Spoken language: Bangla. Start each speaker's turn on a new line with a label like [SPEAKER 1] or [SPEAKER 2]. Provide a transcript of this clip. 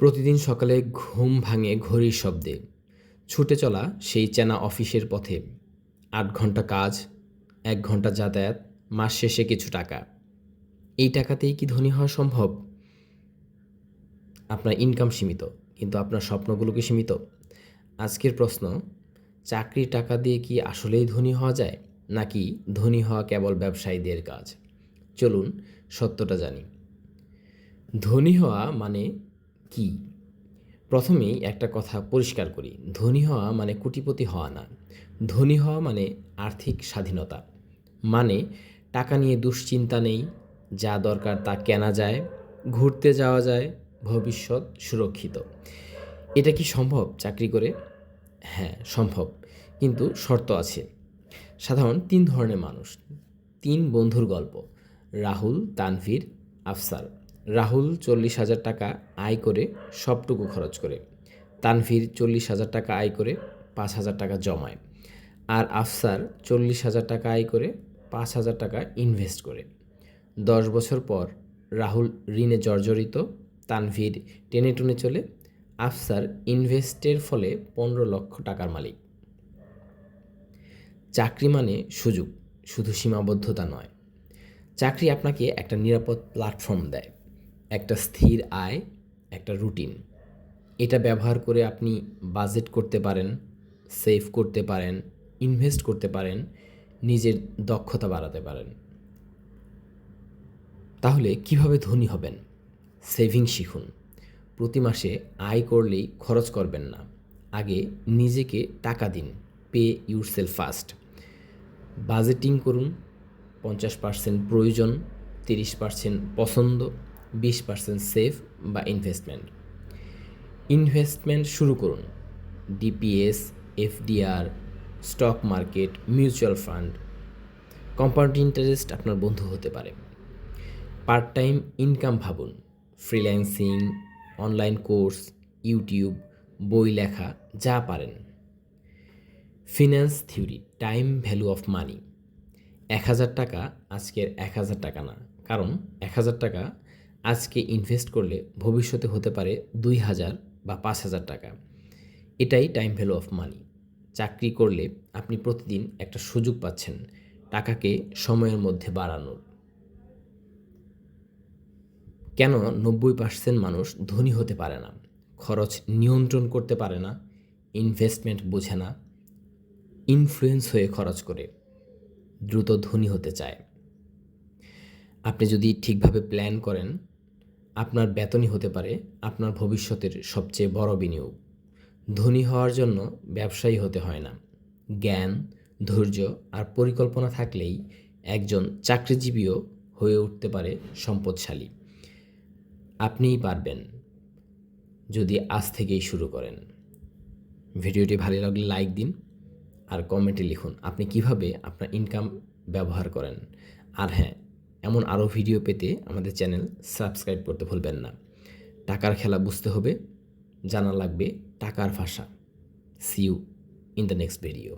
[SPEAKER 1] প্রতিদিন সকালে ঘুম ভাঙে ঘড়ির শব্দে। ছুটে চলা সেই চেনা অফিসের পথে। আট ঘণ্টা কাজ, এক ঘণ্টা যাতায়াত, মাস শেষে কিছু টাকা। এই টাকাতেই কি ধনী হওয়া সম্ভব? আপনার ইনকাম সীমিত, কিন্তু আপনার স্বপ্নগুলো কি সীমিত? আজকের প্রশ্ন, চাকরির টাকা দিয়ে কি আসলেই ধনী হওয়া যায়, নাকি ধনী হওয়া কেবল ব্যবসায়ীদের কাজ? চলুন সত্যটা জানি। ধনী হওয়া মানে কি? প্রথমেই একটা কথা পরিষ্কার করি। ধনী হওয়া মানে কোটিপতি হওয়া না। ধনী হওয়া মানে আর্থিক স্বাধীনতা। মানে টাকা নিয়ে দুশ্চিন্তা নেই, যা দরকার তা কেনা যায়, ঘুরতে যাওয়া যায়, ভবিষ্যৎ সুরক্ষিত। এটা কি সম্ভব চাকরি করে? হ্যাঁ সম্ভব। কিন্তু শর্ত আছে। সাধারণ তিন ধরনের মানুষ। তিন বন্ধুর গল্প। রাহুল, তানভীর, আফসার। রাহুল চল্লিশ হাজার টাকা আয় করে সবটুকু খরচ করে। তানভীর চল্লিশ হাজার টাকা আয় করে পাঁচ হাজার টাকা জমায়। আর আফসার চল্লিশ হাজার টাকা আয় করে পাঁচ হাজার টাকা ইনভেস্ট করে। দশ বছর পর রাহুল ঋণে জর্জরিত, তানভীর টেনে টুনে চলে। আফসার ইনভেস্টের ফলে পনেরো লক্ষ টাকার মালিক। চাকরি মানে সুযোগ, শুধু সীমাবদ্ধতা নয়। চাকরি আপনাকে একটা নিরাপদ প্ল্যাটফর্ম দেয়। একটা স্থির আয়, একটা রুটিন। এটা ব্যবহার করে আপনি বাজেট করতে পারেন, সেভ করতে পারেন, ইনভেস্ট করতে পারেন, নিজের দক্ষতা বাড়াতে পারেন। তাহলে কীভাবে ধনী হবেন? সেভিং শিখুন। প্রতি মাসে আয় করলেই খরচ করবেন না। আগে নিজেকে টাকা দিন, pay yourself first budgeting করুন, পঞ্চাশ পার্সেন্ট প্রয়োজন, তিরিশ পার্সেন্ট পছন্দ। বিশ পার্সেন্ট সেভ বা ইনভেস্টমেন্ট ইনভেস্টমেন্ট শুরু করুন। DPS FDR stock market mutual fund compound interest আপনার বন্ধু হতে পারে। পার্ট টাইম ইনকাম ভাবুন। ফ্রিল্যান্সিং অনলাইন কোর্স ইউটিউব বই লেখা, যা পারেন। Finance theory time value of money এক হাজার টাকা আজকের এক হাজার টাকা না, কারণ এক হাজার টাকা আজকে ইনভেস্ট করলে ভবিষ্যতে হতে পারে দুই হাজার বা পাঁচ হাজার টাকা। এটাই টাইম ভ্যালু অফ মানি চাকরি করলে আপনি প্রতিদিন একটা সুযোগ পাচ্ছেন টাকাকে সময়ের মধ্যে বাড়ানোর। কেন নব্বই পার্সেন্ট মানুষ ধনী হতে পারে না? খরচ নিয়ন্ত্রণ করতে পারে না ইনভেস্টমেন্ট বোঝে না ইনফ্লুয়েন্স হয়ে খরচ করে, দ্রুত ধনী হতে চায়। আপনি যদি ঠিকভাবে প্ল্যান করেন আপনার বেতনই হতে পারে আপনার ভবিষ্যতের সবচেয়ে বড় বিনিয়োগ। ধনী হওয়ার জন্য ব্যবসায়ী হতে হয় না। জ্ঞান, ধৈর্য আর পরিকল্পনা থাকলেই একজন চাকরিজীবীও হয়ে উঠতে পারে সম্পদশালী। আপনিই পারবেন, যদি আজ থেকেই শুরু করেন। ভিডিওটি ভালো লাগলে লাইক দিন আর কমেন্টে লিখুন আপনি কীভাবে আপনার ইনকাম ব্যবহার করেন। আর হ্যাঁ এমন আরও ভিডিও পেতে আমাদের চ্যানেল সাবস্ক্রাইব করতে ভুলবেন না। টাকার খেলা বুঝতে হবে, জানা লাগবে টাকার ভাষা। See you in the next video